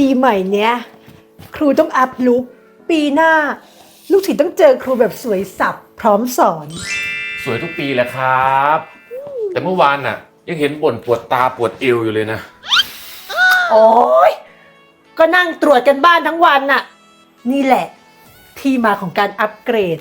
ปีใหม่เนี้ย ครูต้องอัพลุกปีหน้า ลูกศิษย์ต้องเจอครูแบบสวยสับพร้อมสอน สวยทุกปีแหละครับ แต่เมื่อวานน่ะ ยังเห็นบ่นปวดตาปวดเอวอยู่เลยนะ โอ้ยก็นั่งตรวจกันบ้านทั้งวันน่ะ นี่แหละ ที่มาของการอัปเกรด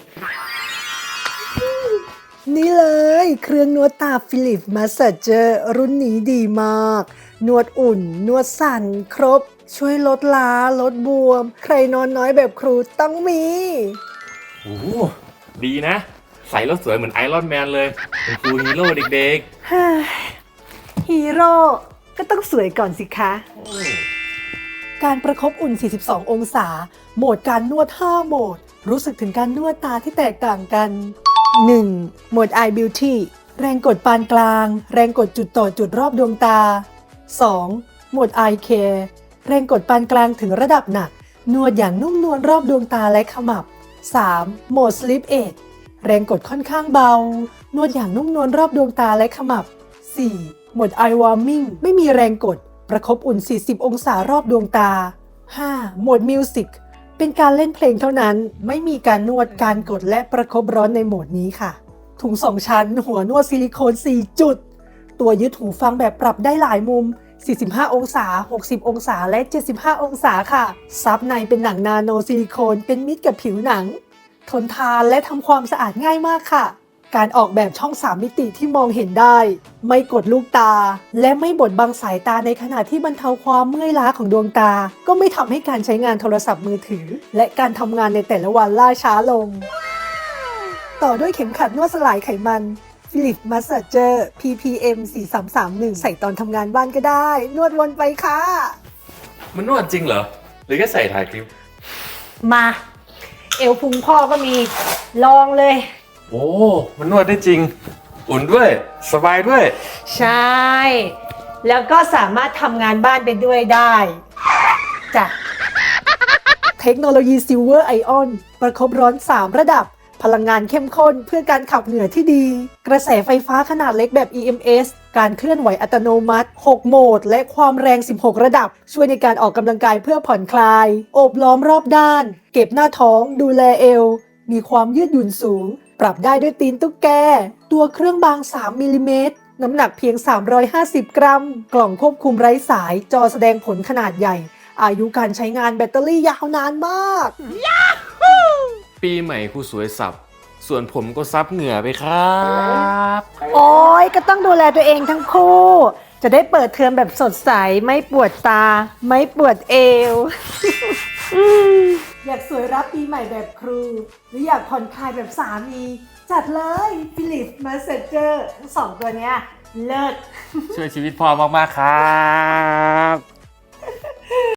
นี่เลย เครื่องนวดตาฟิลิปมาสเจอร์รุ่นนี้ดีมาก นวดอุ่น นวดสั่นครบ ช่วยลดล้าลดบวม ใครนอนน้อยแบบครูต้องมี โอ้โหดีนะ ใส่แล้วสวยเหมือนไอรอนแมนเลยเป็นครูฮีโร่เด็กเฮ้ยฮีโร่ก็ต้องสวยก่อนสิคะ ๆ การประคบอุ่น 42 องศา โหมดการนวด 5 โหมด รู้สึกถึงการนวดตาที่แตกต่างกัน 1. โหมด Eye Beauty แรงกดปานกลาง แรงกดจุดต่อจุดรอบดวงตา 2. โหมด Eye Care แรงกดปานกลางถึงระดับหนัก นวดอย่างนุ่มนวลรอบดวงตาและขมับ 3. โหมด Sleep Aid แรงกดค่อนข้างเบา นวดอย่างนุ่มนวลรอบดวงตาและขมับ 4. โหมด Eye Warming ไม่มีแรงกด ประคบอุ่น 40 องศารอบดวงตา 5. โหมด Music เป็นการเล่นเพลงเท่านั้น ไม่มีการนวดการกดและประคบร้อนในโหมดนี้ค่ะ ถุง2ชั้น หัวนวดซิลิโคน 4 จุด ตัวยึดหูฟังแบบปรับได้หลายมุม 45 องศา 60 องศา และ 75 องศาค่ะ ซับในเป็นหนังนาโนซิลิโคน เป็นมิตรกับผิวหนัง ทนทานและทำความสะอาดง่ายมากค่ะ การออกแบบช่อง 3 มิติที่มองเห็นได้ ไม่กดลูกตา และไม่บดบังสายตาในขณะที่บรรเทาความเมื่อยล้าของดวงตา ก็ไม่ทำให้การใช้งานโทรศัพท์มือถือ และการทำงานในแต่ละวันล่าช้าลง ต่อด้วยเข็มขัดนวดสลายไขมัน ฟิลิปมาสเซเจอร์ ppm 4331 ใส่ตอนทำงานบ้านก็ได้ นวดวนไปค่ะ มันนวดจริงเหรอ หรือแค่ใส่ถ่ายคลิป มา เอวพุงพ่อก็มีลองเลย โอ้ มันนวดได้จริง อุ่นด้วย สบายด้วย ใช่ แล้วก็สามารถทำงานบ้านไปด้วยได้จ้ะเทคโนโลยีซิลเวอร์ไอออนประคบร้อน 3 ระดับ พลังงานเข้มข้นเพื่อการขับเหนือที่ดี กระแสไฟฟ้าขนาดเล็กแบบ EMS การเคลื่อนไหวอัตโนมัติ 6 โหมด และความแรง 16 ระดับ ช่วยในการออกกำลังกายเพื่อผ่อนคลาย โอบล้อมรอบด้าน เก็บหน้าท้อง ดูแลเอว มีความยืดหยุ่นสูง ปรับได้ด้วยตีนตุ๊กแก ตัวเครื่องบาง 3มิลลิเมตรน้ำหนักเพียง 350 กรัม กล่องควบคุมไร้สาย จอแสดงผลขนาดใหญ่ อายุการใช้งานแบตเตอรี่ยาวนานมาก ปีใหม่ครูสวยสับ ส่วนผมก็ซับเหงื่อไปครับ โอ้ยก็ต้องดูแลตัวเองทั้งคู่ จะได้เปิดเทอมแบบสดใส ไม่ปวดตา ไม่ปวดเอวอืมอยากสวยรับปีใหม่แบบครู หรืออยากผ่อนคลายแบบสามี จัดเลยฟิลิปมาเซเจอร์ทั้งสองตัวเนี้ย เลิศ ช่วยชีวิตพ่อมาก ๆ ครับ